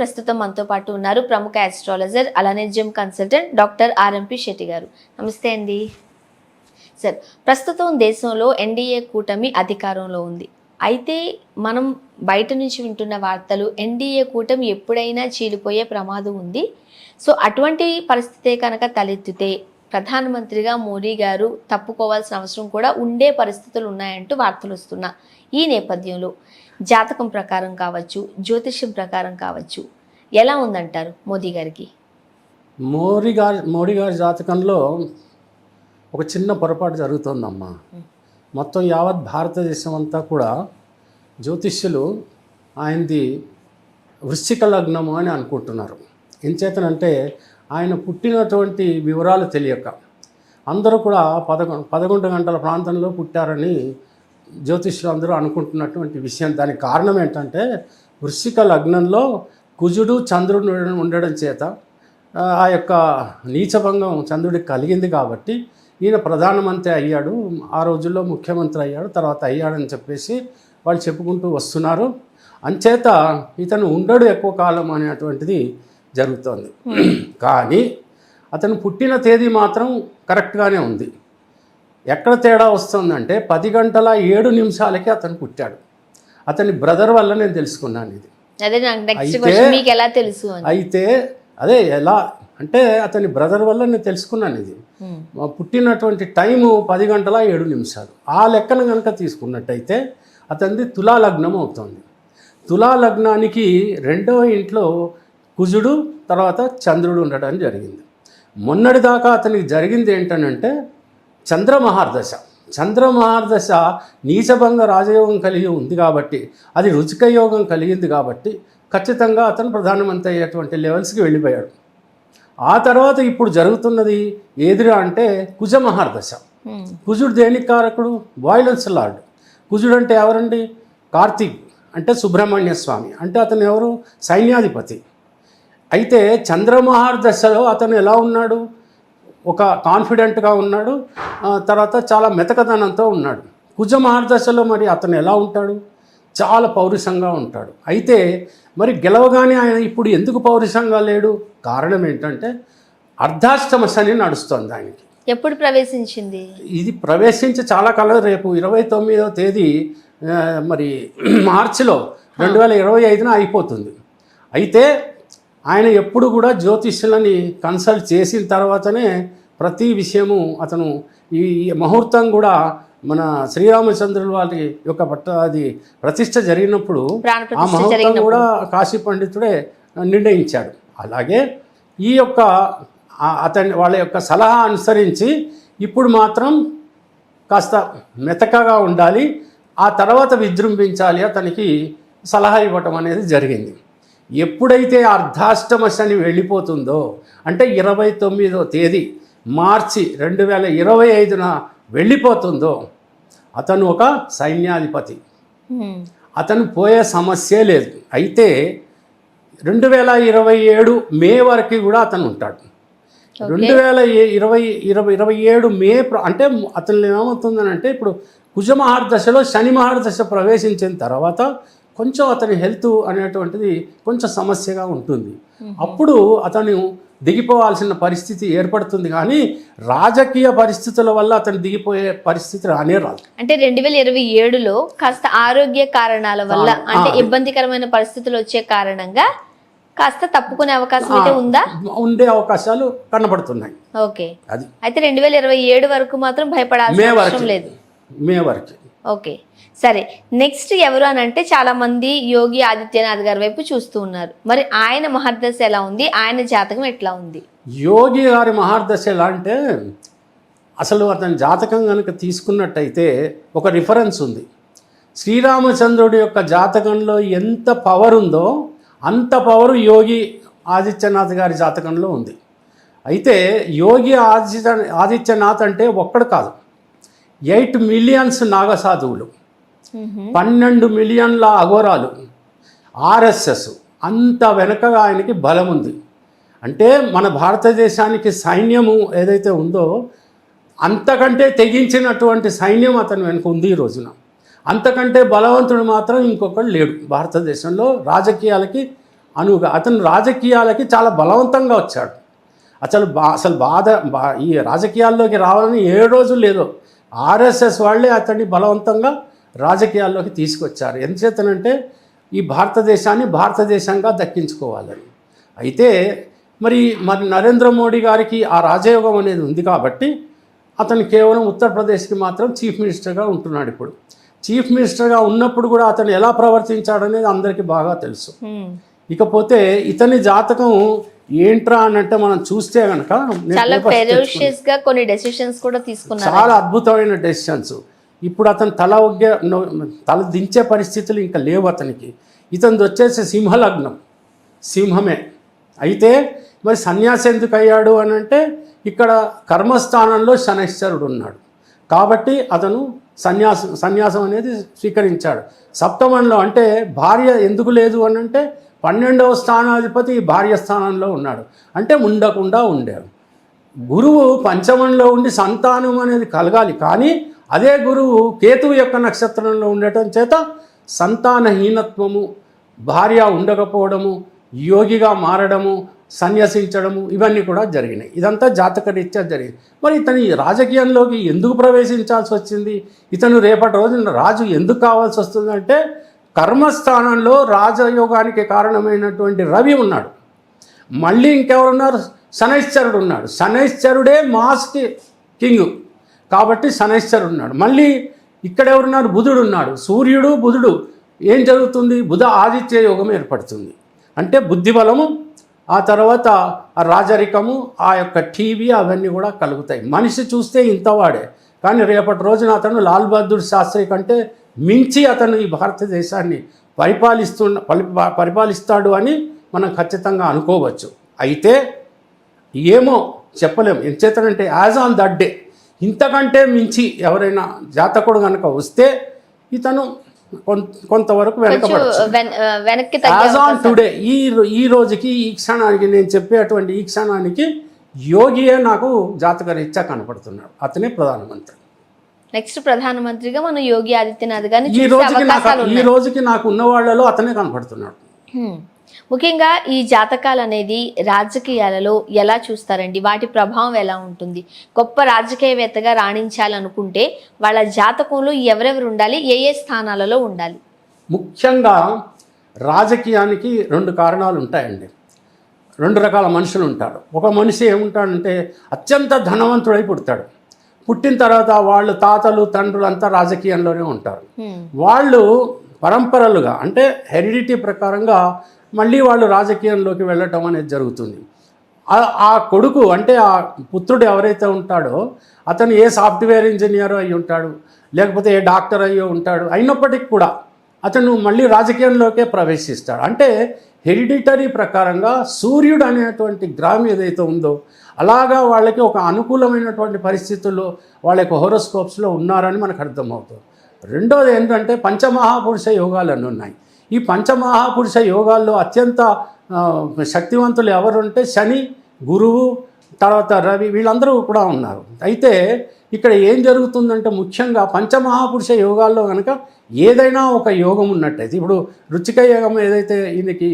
ప్రస్తుతం మనతో పాటు ఉన్నారు ప్రముఖ ఆస్ట్రాలజర్ అలానే gym consultant doctor RMP Shetty garu. నమస్తే అండి. సార్ ప్రస్తుతం దేశంలో ఎన్డీఏ కూటమి అధికారంలో ఉంది. అయితే మనం బయట నుంచి వింటున్న వార్తలు ఎన్డీఏ కూటమి ఎప్పుడైనా చీలిపోయే ప్రమాదం ఉంది. సో అటువంటి పరిస్థితే కనుక తలెత్తితే ప్రధానమంత్రిగా మోడీ గారు తప్పుకోవాల్సిన అవసరం కూడా ఉండే పరిస్థితులు ఉన్నాయంటూ వార్తలు వస్తున్నా ఈ నేపథ్యంలో. జాతకం ప్రకారం కావచ్చు జ్యోతిష్యం ప్రకారం కావచ్చు ఎలా ఉందంటారు మోదీ గారికి? మోడీ గారి మోడీ గారి జాతకంలో ఒక చిన్న పొరపాటు జరుగుతోందమ్మా. మొత్తం యావత్ భారతదేశం అంతా కూడా జ్యోతిష్యులు ఆయనది వృశ్చిక లగ్నము అని అనుకుంటున్నారు. ఎంచేతనంటే ఆయన పుట్టినటువంటి వివరాలు తెలియక అందరూ కూడా పదకొండు పదకొండు గంటల ప్రాంతంలో పుట్టారని జ్యోతిష్యులు అందరూ అనుకుంటున్నటువంటి విషయం. దానికి కారణం ఏంటంటే వృశ్చిక లగ్నంలో కుజుడు చంద్రుడు ఉండడం- చేత ఆ, ఆ యొక్క నీచభంగం చంద్రుడికి కలిగింది కాబట్టి ఈయన ప్రధానమంత్రి అయ్యాడు. ఆ రోజుల్లో ముఖ్యమంత్రి అయ్యాడు తర్వాత అయ్యాడని చెప్పేసి వాళ్ళు చెప్పుకుంటూ వస్తున్నారు. అంచేత ఇతను ఉండడు ఎక్కువ కాలం అనేటువంటిది జరుగుతోంది. కానీ అతను పుట్టిన తేదీ మాత్రం కరెక్ట్గానే ఉంది. ఎక్కడ తేడా వస్తుందంటే పది గంటల ఏడు నిమిషాలకి అతను పుట్టాడు. అతని బ్రదర్ వల్ల నేను తెలుసుకున్నాను ఇది. అయితే- ఎలా తెలుసు అయితే అదే ఎలా అంటే అతని బ్రదర్ వల్ల నేను తెలుసుకున్నాను ఇది. Hmm. మా పుట్టినటువంటి టైము పది గంటల ఏడు నిమిషాలు. ఆ లెక్కన కనుక తీసుకున్నట్టయితే అతనిది తులా లగ్నం అవుతుంది. తులా లగ్నానికి రెండవ ఇంట్లో కుజుడు తర్వాత చంద్రుడు ఉండడం జరిగింది. మొన్నటిదాకా అతనికి జరిగింది ఏంటనంటే చంద్రమహార్దశ. చంద్రమహార్దశ నీచభంగ రాజయోగం కలిగి ఉంది కాబట్టి అది రుచిక యోగం కలిగింది కాబట్టి ఖచ్చితంగా అతను ప్రధానమంత్రి అయ్యేటువంటి లెవెల్స్కి వెళ్ళిపోయాడు. ఆ తర్వాత ఇప్పుడు జరుగుతున్నది ఏదిరా అంటే కుజమహార్దశ. Hmm. కుజుడు దేనికి కారకుడు? Violence lord. కుజుడు అంటే ఎవరండి? కార్తీక్ అంటే సుబ్రహ్మణ్య స్వామి. అంటే అతను ఎవరు? సైన్యాధిపతి. అయితే చంద్రమహార్ దశలో అతను ఎలా ఉన్నాడు? ఒక కాన్ఫిడెంట్గా ఉన్నాడు. తర్వాత చాలా మెతకదనంతో ఉన్నాడు. కుజ మహర్దశలో మరి అతను ఎలా ఉంటాడు? చాలా పౌరుషంగా ఉంటాడు. అయితే మరి గెలవగానే ఆయన ఇప్పుడు ఎందుకు పౌరుషంగా లేడు? కారణం ఏంటంటే అర్ధాష్టమ శని నడుస్తోంది ఆయనకి. ఎప్పుడు ప్రవేశించింది? ఇది ప్రవేశించి చాలా కాలం రేపు ఇరవై తొమ్మిదవ తేదీ మరి మార్చిలో రెండు వేల ఇరవై ఐదున అయిపోతుంది. అయితే ఆయన ఎప్పుడు కూడా జ్యోతిష్యులని కన్సల్ట్ చేసిన తర్వాతనే ప్రతి విషయము అతను ఈ ముహూర్తం కూడా మన శ్రీరామచంద్రుల వారి యొక్క పట్ట అది ప్రతిష్ట జరిగినప్పుడు ఆ ముహూర్తం కూడా కాశీ పండితుడే నిర్ణయించాడు. అలాగే ఈ యొక్క అతని వాళ్ళ యొక్క సలహా అనుసరించి ఇప్పుడు మాత్రం కాస్త మెతకగా ఉండాలి ఆ తర్వాత విజృంభించాలి అతనికి సలహా ఇవ్వటం అనేది జరిగింది. ఎప్పుడైతే అర్ధాష్టమ శని వెళ్ళిపోతుందో అంటే ఇరవై తొమ్మిదో తేదీ మార్చి రెండు వేల ఇరవై ఐదున వెళ్ళిపోతుందో అతను ఒక సైన్యాధిపతి. అతను పోయే సమస్యే లేదు. అయితే రెండు వేల ఇరవై ఏడు మే వరకు కూడా అతను ఉంటాడు. రెండు వేల ఇరవై ఇరవై ఇరవై ఏడు మే అంటే అతను ఏమవుతుందని అంటే ఇప్పుడు కుజమహార్దశలో శని మహార్దశ ప్రవేశించిన తర్వాత కొంచెం అతని హెల్త్ అనేటువంటిది కొంచెం సమస్యగా ఉంటుంది. అప్పుడు అతను దిగిపోవాల్సిన పరిస్థితి ఏర్పడుతుంది కానీ రాజకీయ పరిస్థితుల వల్ల అతను దిగిపోయే పరిస్థితి రానే రాదు. అంటే రెండు వేల ఇరవై ఏడులో కాస్త ఆరోగ్య కారణాల వల్ల అంటే ఇబ్బందికరమైన పరిస్థితులు వచ్చే కారణంగా కాస్త తప్పుకునే అవకాశం అయితే ఉందా? ఉండే అవకాశాలు కనబడుతున్నాయి. ఓకే. అది. అయితే రెండు వేల ఇరవై ఏడు వరకు మాత్రం భయపడాల్సిన అవసరం లేదు. మే వరకు. ఓకే. సరే నెక్స్ట్ ఎవరు అని అంటే చాలామంది యోగి ఆదిత్యనాథ్ గారి వైపు చూస్తూ ఉన్నారు. మరి ఆయన మహర్దశ ఎలా ఉంది? ఆయన జాతకం ఎట్లా ఉంది? యోగి గారి మహర్దశ ఎలా అంటే అసలు అతని జాతకం కనుక తీసుకున్నట్టయితే ఒక రిఫరెన్స్ ఉంది. శ్రీరామచంద్రుడి యొక్క జాతకంలో ఎంత పవర్ ఉందో అంత పవర్ యోగి ఆదిత్యనాథ్ గారి జాతకంలో ఉంది. అయితే యోగి ఆదిత్య ఆదిత్యనాథ్ అంటే ఒక్కడు కాదు. ఎయిట్ మిలియన్స్ నాగసాధువులు. పన్నెండు మిలియన్ల అఘోరాలు. ఆర్ఎస్ఎస్. అంత వెనకగా ఆయనకి బలం ఉంది. అంటే మన భారతదేశానికి సైన్యము ఏదైతే ఉందో అంతకంటే తెగించినటువంటి సైన్యం అతని వెనుక ఉంది ఈ రోజున. అంతకంటే బలవంతుడు మాత్రం ఇంకొకడు లేడు. భారతదేశంలో రాజకీయాలకి అనువుగా అతను రాజకీయాలకి చాలా బలవంతంగా వచ్చాడు. అసలు బా అసలు బాధ బా ఈ రాజకీయాల్లోకి రావాలని ఏ రోజు లేదు. ఆర్ఎస్ఎస్ వాళ్ళే అతన్ని బలవంతంగా రాజకీయాల్లోకి తీసుకొచ్చారు. ఎంచేతనంటే ఈ భారతదేశాన్ని భారతదేశంగా దక్కించుకోవాలని. అయితే మరి మరి నరేంద్ర మోడీ గారికి ఆ రాజయోగం అనేది ఉంది కాబట్టి అతను కేవలం ఉత్తరప్రదేశ్కి మాత్రం చీఫ్ మినిస్టర్గా ఉంటున్నాడు ఇప్పుడు. చీఫ్ మినిస్టర్గా ఉన్నప్పుడు కూడా అతను ఎలా ప్రవర్తించాడనేది అందరికీ బాగా తెలుసు. ఇకపోతే ఇతని జాతకం ఏంట్రా అని అంటే మనం చూస్తే కనుక చాలా గా కొన్ని డెసిషన్స్ కూడా తీసుకున్నారు. చాలా అద్భుతమైన డెసిషన్స్ ఇప్పుడు అతను తల ఒగ్గే తల దించే పరిస్థితులు ఇంకా లేవు అతనికి. ఇతనిది వచ్చేసి సింహలగ్నం. సింహమే. అయితే మరి సన్యాసి ఎందుకు అయ్యాడు అని అంటే ఇక్కడ కర్మస్థానంలో శనైశ్వరుడు ఉన్నాడు. కాబట్టి అతను సన్యాసం సన్యాసం అనేది స్వీకరించాడు. సప్తమంలో అంటే భార్య ఎందుకు లేదు అని అంటే పన్నెండవ స్థానాధిపతి భార్య స్థానంలో ఉన్నాడు. అంటే ఉండకుండా ఉండాడు గురువు పంచమంలో ఉండి సంతానం అనేది కలగాలి. కానీ అదే గురువు కేతువు యొక్క నక్షత్రంలో ఉండటం చేత సంతానహీనత్వము భార్య ఉండకపోవడము యోగిగా మారడము సన్యసించడము ఇవన్నీ కూడా జరిగినాయి. ఇదంతా జాతకరీత్యా జరిగింది. మరి ఇతని రాజకీయంలోకి ఎందుకు ప్రవేశించాల్సి వచ్చింది? ఇతను రేపటి రోజున రాజు ఎందుకు కావాల్సి వస్తుందంటే కర్మస్థానంలో రాజయోగానికి కారణమైనటువంటి రవి ఉన్నాడు. మళ్ళీ ఇంకెవరున్నారు? శనైశ్చరుడు ఉన్నాడు. శనైశ్చరుడే మాస్కి కింగ్. కాబట్టి శనైశ్చరుడు ఉన్నాడు. మళ్ళీ ఇక్కడ ఎవరున్నారు బుధుడు ఉన్నాడు. సూర్యుడు బుధుడు. ఏం జరుగుతుంది? బుధ ఆదిత్య యోగం ఏర్పడుతుంది. అంటే బుద్ధి బలము ఆ తర్వాత ఆ రాజరికము ఆ యొక్క టీవీ అవన్నీ కూడా కలుగుతాయి. మనిషి చూస్తే ఇంతవాడే కానీ రేపటి రోజున అతను లాల్ బహదూర్ శాస్త్రి కంటే మించి అతను ఈ భారతదేశాన్ని పరిపాలిస్తున్న పలి- పరిపాలిస్తాడు అని మనం ఖచ్చితంగా అనుకోవచ్చు. అయితే ఏమో చెప్పలేం ఎంచేతనంటే యాజ్ ఆన్ దట్ డే ఇంతకంటే మించి ఎవరైనా జాతకుడు కనుక వస్తే ఇతను కొంతవరకు వెనక్కి తగ్గే యాజ్ ఆన్ టుడే ఈ ఈ రోజుకి ఈ క్షణానికి నేను చెప్పేటువంటి ఈ క్షణానికి యోగియే నాకు జాతకరీత్యా కనపడుతున్నాడు. అతనే ప్రధానమంత్రి. నెక్స్ట్ ప్రధానమంత్రిగా మనం యోగి ఆదిత్యనాథ్ గారిని ఈ రోజుకి నాకు ఈ రోజుకి నాకు ఉన్న వాళ్ళలో అతనే కనపడుతున్నాడు. ముఖ్యంగా ఈ జాతకాలు అనేది రాజకీయాలలో ఎలా చూస్తారండి? వాటి ప్రభావం ఎలా ఉంటుంది? గొప్ప రాజకీయవేత్తగా రాణించాలనుకుంటే వాళ్ళ జాతకంలో ఎవరెవరు ఉండాలి? ఏ ఏ స్థానాలలో ఉండాలి? ముఖ్యంగా రాజకీయానికి రెండు కారణాలు ఉంటాయండి. రెండు రకాల మనుషులు ఉంటారు. ఒక మనిషి ఏముంటాడంటే అత్యంత ధనవంతుడై పుడతాడు. పుట్టిన తర్వాత వాళ్ళు తాతలు తండ్రులు అంతా రాజకీయంలోనే ఉంటారు. వాళ్ళు పరంపరలుగా అంటే హెరిడిటీ ప్రకారంగా మళ్ళీ వాళ్ళు రాజకీయంలోకి వెళ్ళటం అనేది జరుగుతుంది. ఆ- కొడుకు అంటే ఆ పుత్రుడు ఎవరైతే ఉంటాడో అతను ఏ సాఫ్ట్వేర్ ఇంజనీర్ అయి ఉంటాడు లేకపోతే ఏ డాక్టర్ అయ్యో ఉంటాడు అయినప్పటికీ కూడా అతను మళ్ళీ రాజకీయంలోకే ప్రవేశిస్తాడు. అంటే హెరిడిటరీ ప్రకారంగా సూర్యుడు అనేటువంటి గ్రామం ఏదైతే ఉందో అలాగా వాళ్ళకి ఒక అనుకూలమైనటువంటి పరిస్థితుల్లో వాళ్ళ యొక్క హోరోస్కోప్స్లో ఉన్నారని మనకు అర్థమవుతుంది. రెండోది ఏంటంటే పంచమహాపురుష యోగాలు అన్నీ ఉన్నాయి. ఈ పంచమహాపురుష యోగాల్లో అత్యంత శక్తివంతులు ఎవరుంటే శని గురువు తర్వాత రవి వీళ్ళందరూ కూడా ఉన్నారు. అయితే ఇక్కడ ఏం జరుగుతుందంటే ముఖ్యంగా పంచమహాపురుష యోగాల్లో కనుక ఏదైనా ఒక యోగం ఉన్నట్టయితే ఇప్పుడు రుచిక యోగం ఏదైతే ఈయనకి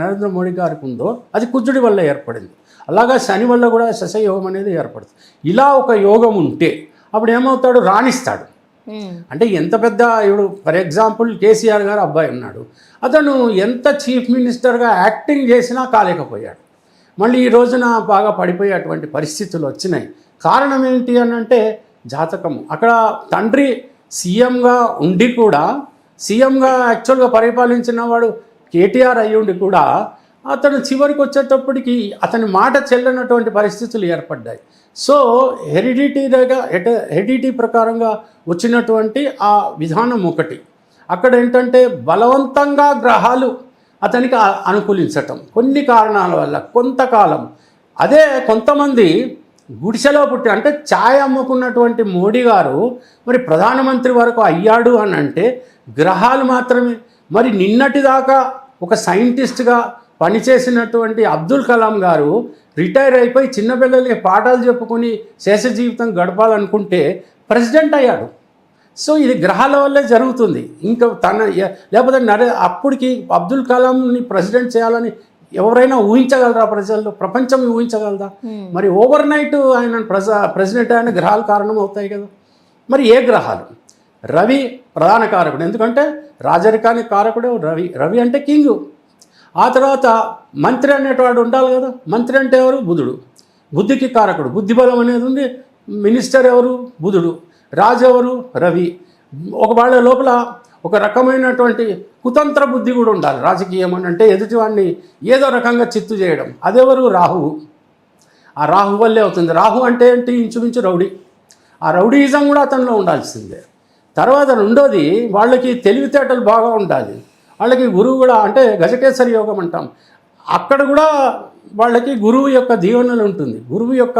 నరేంద్ర మోడీ గారికి ఉందో అది కుజుడి వల్ల ఏర్పడింది. అలాగా శని వల్ల కూడా శశయోగం అనేది ఏర్పడుతుంది. ఇలా ఒక యోగం ఉంటే అప్పుడు ఏమవుతాడు? రాణిస్తాడు. Hmm. అంటే ఎంత పెద్ద ఇప్పుడు ఫర్ ఎగ్జాంపుల్ కేసీఆర్ గారు అబ్బాయి ఉన్నాడు. అతను ఎంత చీఫ్ మినిస్టర్గా యాక్టింగ్ చేసినా కాలేకపోయాడు. మళ్ళీ ఈ రోజున బాగా పడిపోయేటువంటి పరిస్థితులు వచ్చినాయి. కారణం ఏంటి అని అంటే జాతకము. అక్కడ తండ్రి సీఎంగా ఉండి కూడా సీఎంగా యాక్చువల్గా పరిపాలించిన వాడు కేటీఆర్ అయ్యుండి కూడా అతను చివరికి వచ్చేటప్పటికి అతని మాట చెల్లనటువంటి పరిస్థితులు ఏర్పడ్డాయి. సో హెరిడిటీగా హెరిడిటీ ప్రకారంగా వచ్చినటువంటి ఆ విధానం ఒకటి. అక్కడ ఏంటంటే బలవంతంగా గ్రహాలు అతనికి అనుకూలించటం. కొన్ని కారణాల వల్ల కొంతకాలం. అదే కొంతమంది గుడిసెలో పుట్టి అంటే ఛాయ్ అమ్ముకున్నటువంటి మోడీ గారు మరి ప్రధానమంత్రి వరకు అయ్యాడు అని అంటే గ్రహాలు మాత్రమే. మరి నిన్నటిదాకా ఒక సైంటిస్ట్గా పనిచేసినటువంటి అబ్దుల్ కలాం గారు రిటైర్ అయిపోయి చిన్నపిల్లలకి పాఠాలు చెప్పుకొని శేష జీవితం గడపాలనుకుంటే ప్రెసిడెంట్ అయ్యాడు. సో ఇది గ్రహాల వల్లే జరుగుతుంది. ఇంకా తన లేకపోతే నరే అప్పటికి అబ్దుల్ కలాంని ప్రెసిడెంట్ చేయాలని ఎవరైనా ఊహించగలరా ప్రజల్లో? ప్రపంచం ఊహించగలదా? మరి ఓవర్ నైట్ ఆయన ప్రజ ప్రెసిడెంట్ అయిన గ్రహాలు కారణం అవుతాయి కదా. మరి ఏ గ్రహాలు? రవి ప్రధాన కారకుడు. ఎందుకంటే రాజరికానికి కారకుడే రవి రవి అంటే కింగ్. ఆ తర్వాత మంత్రి అనేటవాడు ఉండాలి కదా. మంత్రి అంటే ఎవరు? బుధుడు. బుద్ధికి కారకుడు. బుద్ధి బలం అనేది ఉంది. మినిస్టర్ ఎవరు? బుధుడు. రాజు ఎవరు? రవి. ఒక వాళ్ళ లోపల ఒక రకమైనటువంటి కుతంత్ర బుద్ధి కూడా ఉండాలి. రాజకీయం అని అంటే ఎదుటివాడిని ఏదో రకంగా చిత్తు చేయడం. అదెవరు? రాహువు. ఆ రాహు వల్లే అవుతుంది. రాహు అంటే ఏంటి? ఇంచుమించు రౌడీ. ఆ రౌడీయిజం కూడా అతనిలో ఉండాల్సిందే. తర్వాత రెండోది వాళ్ళకి తెలివితేటలు బాగా ఉండాలి. వాళ్ళకి గురువు కూడా అంటే గజకేసరి యోగం అంటాం. అక్కడ కూడా వాళ్ళకి గురువు యొక్క దీవెనలు ఉంటుంది. గురువు యొక్క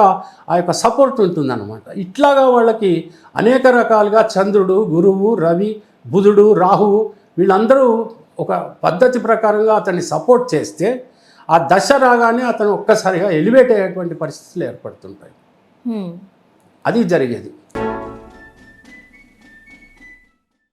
ఆ యొక్క సపోర్ట్ ఉంటుంది అనమాట ఇట్లాగా వాళ్ళకి అనేక రకాలుగా చంద్రుడు గురువు రవి బుధుడు రాహువు వీళ్ళందరూ ఒక పద్ధతి ప్రకారంగా అతన్ని సపోర్ట్ చేస్తే ఆ దశ రాగానే అతను ఒక్కసారిగా ఎలివేట్ అయ్యేటువంటి పరిస్థితులు ఏర్పడుతుంటాయి. అది జరిగేది.